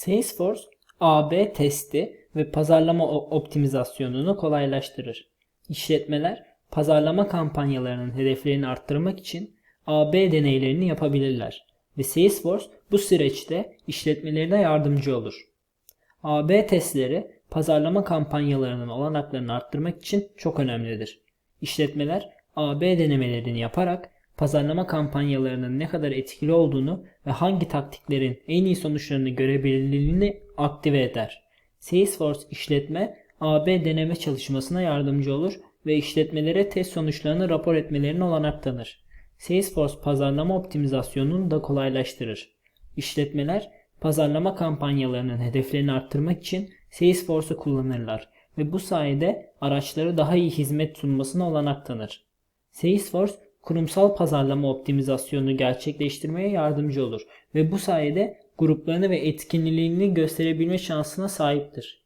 Salesforce, A/B testi ve pazarlama optimizasyonunu kolaylaştırır. İşletmeler, pazarlama kampanyalarının hedeflerini arttırmak için A/B deneylerini yapabilirler ve Salesforce bu süreçte işletmelerine yardımcı olur. A/B testleri pazarlama kampanyalarının olanaklarını arttırmak için çok önemlidir. İşletmeler A/B denemelerini yaparak pazarlama kampanyalarının ne kadar etkili olduğunu ve hangi taktiklerin en iyi sonuçlarını görebilirliğini aktive eder. Salesforce işletme A/B deneme çalışmasına yardımcı olur ve işletmelere test sonuçlarını rapor etmelerine olanak tanır. Salesforce pazarlama optimizasyonunu da kolaylaştırır. İşletmeler pazarlama kampanyalarının hedeflerini arttırmak için Salesforce'u kullanırlar ve bu sayede araçları daha iyi hizmet sunmasına olanak tanır. Salesforce kurumsal pazarlama optimizasyonunu gerçekleştirmeye yardımcı olur ve bu sayede gruplarını ve etkinliğini gösterebilme şansına sahiptir.